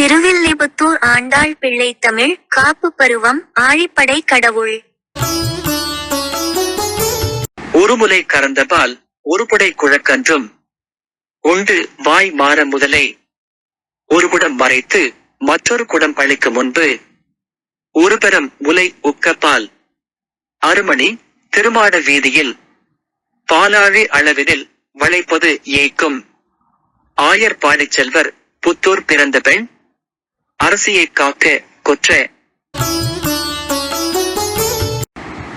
திருவில்லிபுத்தூர் ஆண்டாள் பிள்ளை தமிழ் காப்பு பருவம் ஆழிப்படை கடவுள். ஒருமுலை கறந்தபால் ஒருபடை குழக்கன்றும் உண்டு வாய் மாற முதலை ஒரு குடம் மறைத்து மற்றொரு குடம் பழிக்கு முன்பு ஒரு முலை உக்கப்பால் அருமணி திருமாட வீதியில் பாலாழி அளவினில் வளைப்பது ஏய்க்கும். ஆயர் பாடிச் செல்வர் புத்தூர் பிறந்த பெண் அரசியை காக்க கொற்ற.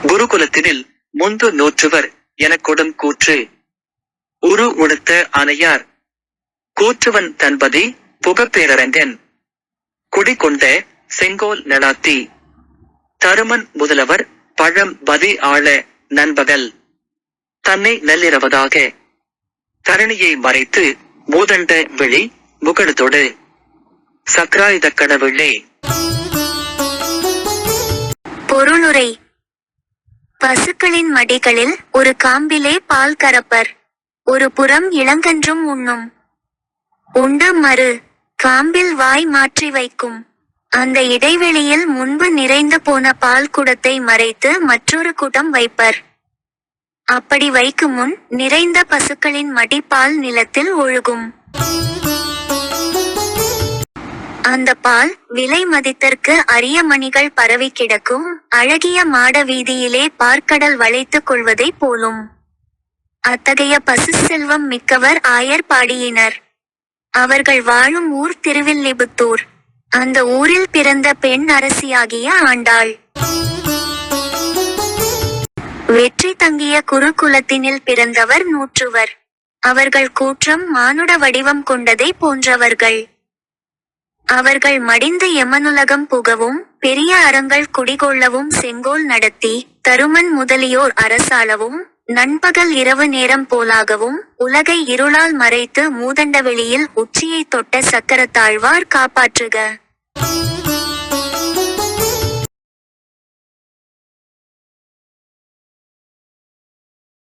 குருகுலத்தினில் முந்து நூற்றுவர் என கொடும் கூற்று. உரு உடுத்த அணையார். கூற்றுவன் தன்பதி புகப்பேரரங்கன். குடிகொண்ட செங்கோல் நடாத்தி. தருமன் முதலவர் பழம் பதி ஆள நண்பகல். தன்னை நள்ளிரவதாக தரணியை மறைத்து மூதண்ட விழி முகடுதொடு. சக்ராயுத கடவுளே. பொருளுரை. பசுக்களின் மடிகளில் ஒரு காம்பிலே பால் கறப்பர். ஒரு புறம் இளங்கன்றும் உண்ணும். உண்டு மறு. காம்பில் வாய் மாற்றி வைக்கும். அந்த இடைவெளியில் முன்பு நிறைந்து போன பால் குடத்தை மறைத்து மற்றொரு குடம் வைப்பர். அப்படி வைக்கும் முன் நிறைந்த பசுக்களின் மடி பால் நிலத்தில் ஒழுகும். அந்த பால் விலை மதித்தற்கு அரிய மணிகள் பரவி கிடக்கும். அழகிய மாட வீதியிலே பார்க்கடல் வளைத்துக் கொள்வதைப் போலும். அத்தகைய பசு செல்வம் மிக்கவர் ஆயர் பாடியினர். அவர்கள் வாழும் ஊர் திருவில்லிபுத்தூர். அந்த ஊரில் பிறந்த பெண் அரசியாகிய ஆண்டாள். வெற்றி தங்கிய குருகுலத்தினில் பிறந்தவர் நூற்றுவர். அவர்கள் கூற்றம் மானுட வடிவம் கொண்டதை போன்றவர்கள். அவர்கள் மடிந்து எமனுலகம் புகவும் பெரிய அறங்கள் குடிகொள்ளவும் செங்கோல் நடத்தி தருமன் முதலியோர் அரசாளவும் நண்பகல் இரவு நேரம் போலாகவும் உலகை இருளால் மறைத்து மூதண்ட வெளியில் உச்சியை தொட்ட சக்கரத்தாழ்வார் காப்பாற்றுக.